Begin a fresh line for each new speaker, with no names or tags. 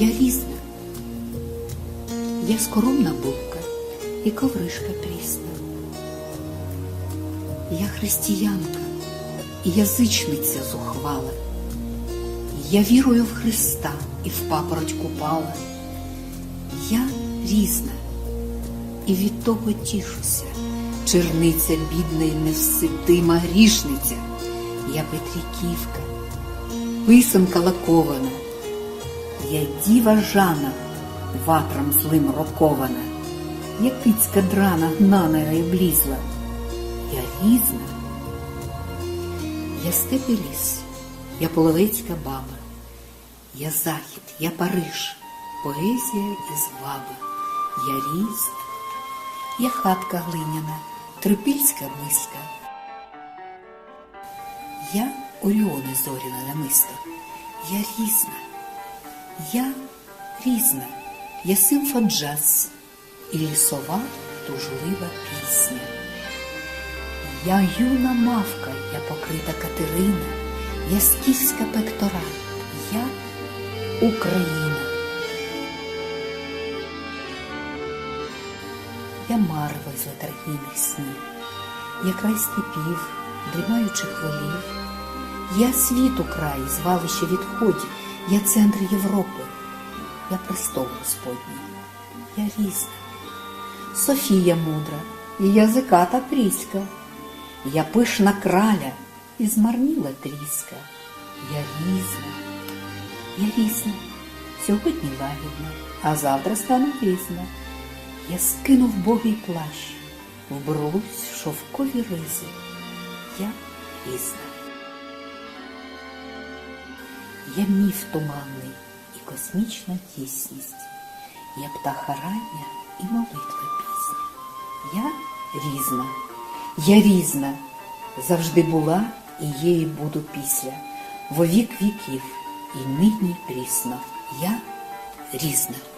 Я різна. Я скоромна булка і ковришка прісна. Я християнка і язичниця зухвала. Я вірую в Христа і в папороть купала. Я різна і від того тішуся. Черниця бідна й невситима грішниця. Я Петриківка, писанка лакована. Я діва Жана, ватром злим рокована. Я кицька драна, гнана й облізла. Я різна. Я степ ліс, я половецька баба. Я захід, я Париж, поезія і зваба. Я різна. Я хатка глиняна, трипільська миска. Я Оріони зоряна намисто. Я різна. Я різна. Я симфа джаз і лісова тужлива пісня. Я юна мавка, я покрита Катерина, я скіфська пектора, я Україна. Я марва з летаргійних снів, я край степів, дрімаючих волів, я світу край, звалище відходів, я центр Європи, я престол Господній, я різна. Софія мудра, і язиката пріська, я пишна краля і змарніла тріска. Я різна, я різна, сьогодні лагідна, а завтра стану грізна. Я скинув богий плащ, вберусь в шовкові ризи. Я різна. Я міф туманний і космічна тісність. Я птаха рання і молитва пісня. Я різна, я різна, завжди була і є і буду після, во вік віків, і нині прісно. Я різна.